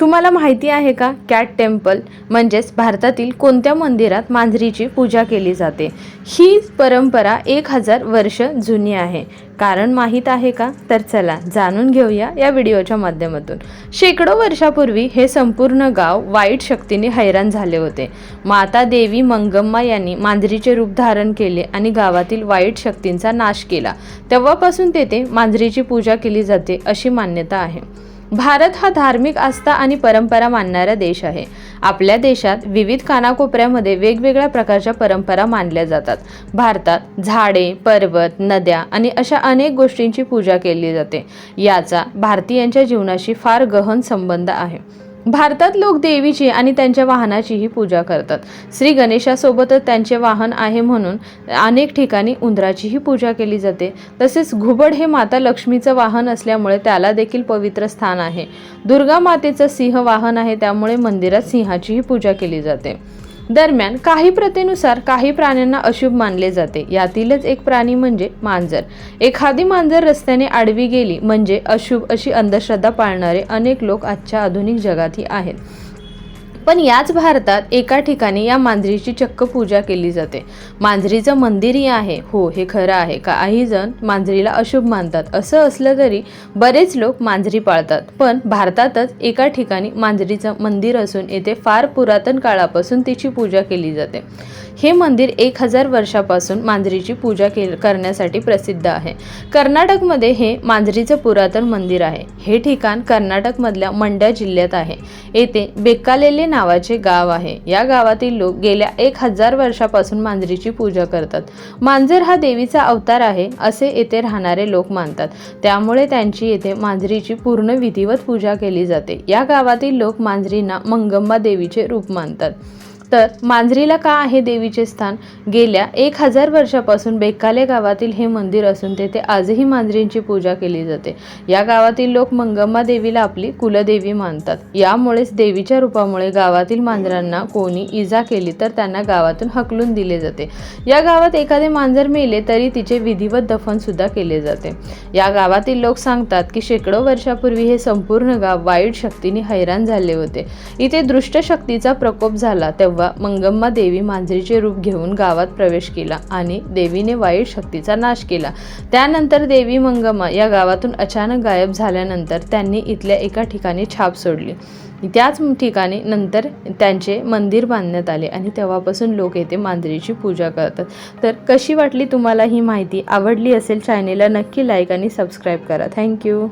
तुम्हाला माहिती आहे का? कॅट टेम्पल म्हणजेच भारतातील कोणत्या मंदिरात मांजरीची पूजा केली जाते? ही परंपरा एक हजार वर्ष जुनी आहे. कारण माहीत आहे का? तर चला जाणून घेऊया या व्हिडिओच्या माध्यमातून. शेकडो वर्षापूर्वी हे संपूर्ण गाव वाईट शक्तीने हैराण झाले होते. माता देवी मंगम्मा यांनी मांजरीचे रूप धारण केले आणि गावातील वाईट शक्तींचा नाश केला. तेव्हापासून तेथे मांजरीची पूजा केली जाते अशी मान्यता आहे. भारत हा धार्मिक आस्था आणि परंपरा मानणारा देश आहे. आपल्या देशात विविध कानाकोपऱ्यामध्ये वेगवेगळ्या प्रकारच्या परंपरा मानल्या जातात. भारतात झाडे पर्वत नद्या आणि अशा अनेक गोष्टींची पूजा केली जाते. याचा भारतीयांच्या जीवनाशी फार गहन संबंध आहे. भारतात लोक देवीची आणि त्यांच्या वाहनाचीही पूजा करतात. श्री गणेशासोबतच त्यांचे वाहन आहे म्हणून अनेक ठिकाणी उंदराचीही पूजा केली जाते. तसेच घुबड हे माता लक्ष्मीचं वाहन असल्यामुळे त्याला देखील पवित्र स्थान आहे. दुर्गा मातेचं सिंह वाहन आहे त्यामुळे मंदिरात सिंहाचीही पूजा केली जाते. दरम्यान काही प्रथेनुसार काही प्राण्यांना अशुभ मानले जाते. यातीलच एक प्राणी म्हणजे मांजर. एखादी मांजर रस्त्याने आडवी गेली म्हणजे अशुभ अशी अंधश्रद्धा पाळणारे अनेक लोक आजच्या आधुनिक जगातही आहेत. पण याच भारतात एका ठिकाणी या मांजरीची चक्क पूजा केली जाते. मांजरीचं मंदिरही आहे. हो हे खरं आहे. काही जण मांजरीला अशुभ मानतात. असं असलं तरी बरेच लोक मांजरी पाळतात. पण भारतातच एका ठिकाणी मांजरीचं मंदिर असून येथे फार पुरातन काळापासून तिची पूजा केली जाते. हे मंदिर एक हजार वर्षापासून मांजरीची पूजा के करण्यासाठी प्रसिद्ध आहे. कर्नाटकमध्ये हे मांजरीचं पुरातन मंदिर आहे. हे ठिकाण कर्नाटकमधल्या मंड्या जिल्ह्यात आहे. येथे बेक्कालेले नावाचे गाव आहे. या गावातील लोक गेल्या एक हजार वर्षापासून मांजरीची पूजा करतात. मांजर हा देवीचा अवतार आहे असे येथे राहणारे लोक मानतात. त्यामुळे त्यांची येथे मांजरीची पूर्ण विधिवत पूजा केली जाते. या गावातील लोक मांजरींना मंगम्मा देवीचे रूप मानतात. तर मांजरीला का आहे देवीचे स्थान? गेल्या एक हजार वर्षापासून बेकाले गावातील हे मंदिर असून तेथे आजही मांजरींची पूजा केली जाते. या गावातील लोक मंगम्मा देवीला आपली कुलदेवी मानतात. यामुळेच देवीच्या रूपामुळे गावातील मांजरांना कोणी इजा केली तर त्यांना गावातून हकलून दिले जाते. या गावात एखादे मांजर मेले तरी तिचे विधिवत दफन सुद्धा केले जाते. या गावातील लोक सांगतात की शेकडो वर्षापूर्वी हे संपूर्ण गाव वाईट शक्तीने हैराण झाले होते. इथे दृष्ट शक्तीचा प्रकोप झाला. तेव्हा तेव्हा मंगम्मा देवी मांजरीचे रूप घेऊन गावात प्रवेश केला आणि देवीने वाईट शक्तीचा नाश केला. त्यानंतर देवी मंगम्मा या गावातून अचानक गायब झाल्यानंतर त्यांनी इथल्या एका ठिकाणी छाप सोडली. त्याच ठिकाणी नंतर त्यांचे मंदिर बांधण्यात आले आणि तेव्हापासून लोक येथे मांजरीची पूजा करतात. तर कशी वाटली तुम्हाला ही माहिती? आवडली असेल चॅनेलला नक्की लाईक आणि सबस्क्राईब करा. थँक्यू